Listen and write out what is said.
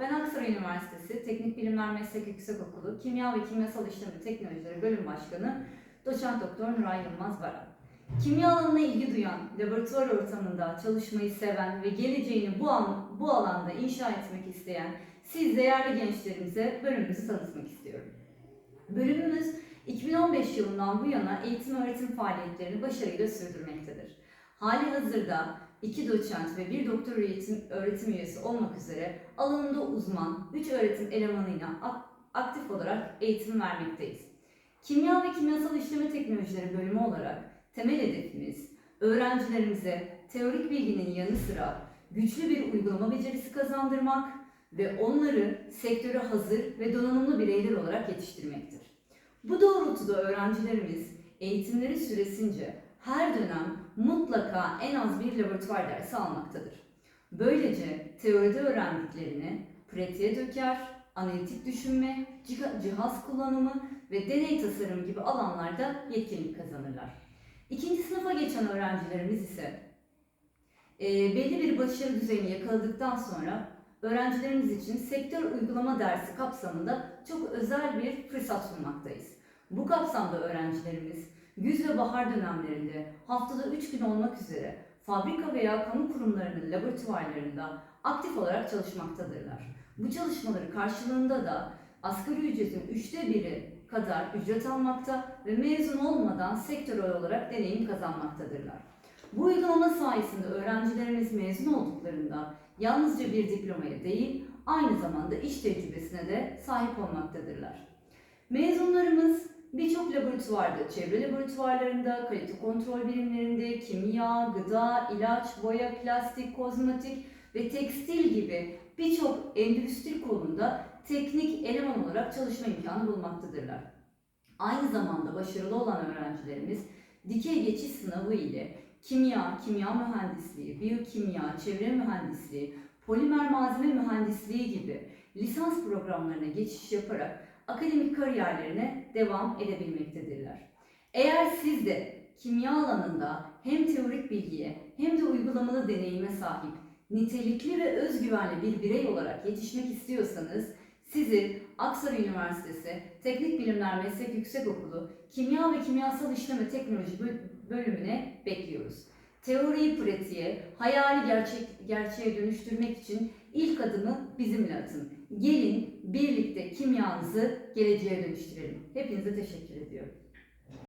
Ben Aksaray Üniversitesi Teknik Bilimler Meslek Yüksekokulu Kimya ve Kimyasal İşlem Teknolojileri Bölüm Başkanı Doçent Doktor Nuray Yılmaz Baran. Kimya alanına ilgi duyan, laboratuvar ortamında çalışmayı seven ve geleceğini bu, an, bu alanda inşa etmek isteyen siz değerli gençlerimize bölümümüzü tanıtmak istiyorum. Bölümümüz 2015 yılından bu yana eğitim öğretim faaliyetlerini başarıyla sürdürmektedir. Hali hazırda iki doçent ve bir doktor öğretim, öğretim üyesi olmak üzere alanında uzman 3 öğretim elemanıyla ak- aktif olarak eğitim vermekteyiz. Kimya ve kimyasal işleme teknolojileri bölümü olarak temel hedefimiz öğrencilerimize teorik bilginin yanı sıra güçlü bir uygulama becerisi kazandırmak ve onları sektöre hazır ve donanımlı bireyler olarak yetiştirmektir. Bu doğrultuda öğrencilerimiz eğitimleri süresince her dönem mutlaka en az bir laboratuvar dersi almaktadır. Böylece teoride öğrendiklerini pratiğe döker, analitik düşünme, ciha- cihaz kullanımı ve deney tasarımı gibi alanlarda yetkinlik kazanırlar. İkinci sınıfa geçen öğrencilerimiz ise e, belli bir başarı düzeyini yakaladıktan sonra öğrencilerimiz için sektör uygulama dersi kapsamında çok özel bir fırsat sunmaktayız. Bu kapsamda öğrencilerimiz güz ve bahar dönemlerinde haftada 3 gün olmak üzere fabrika veya kamu kurumlarının laboratuvarlarında aktif olarak çalışmaktadırlar. Bu çalışmaları karşılığında da asgari ücretin üçte biri kadar ücret almakta ve mezun olmadan sektörel olarak deneyim kazanmaktadırlar. Bu uygulama sayesinde öğrencilerimiz mezun olduklarında yalnızca bir diplomaya değil, aynı zamanda iş tecrübesine de sahip olmaktadırlar. Mezunlarımız birçok laboratuvarda, çevre laboratuvarlarında, kalite kontrol birimlerinde, kimya, gıda, ilaç, boya, plastik, kozmetik ve tekstil gibi birçok endüstri kolunda teknik eleman olarak çalışma imkanı bulmaktadırlar. Aynı zamanda başarılı olan öğrencilerimiz dikey geçiş sınavı ile kimya, kimya mühendisliği, biyokimya, çevre mühendisliği, polimer malzeme mühendisliği gibi lisans programlarına geçiş yaparak akademik kariyerlerine devam edebilmektedirler. Eğer siz de kimya alanında hem teorik bilgiye hem de uygulamalı deneyime sahip nitelikli ve özgüvenli bir birey olarak yetişmek istiyorsanız sizi Aksaray Üniversitesi Teknik Bilimler Meslek Yüksekokulu Kimya ve Kimyasal İşleme Teknoloji böl- bölümüne bekliyoruz. Teoriyi pratiğe, hayali gerçek, gerçeğe dönüştürmek için ilk adımı bizimle atın. Gelin birlikte kimyanızı geleceğe dönüştürelim. Hepinize teşekkür ediyorum.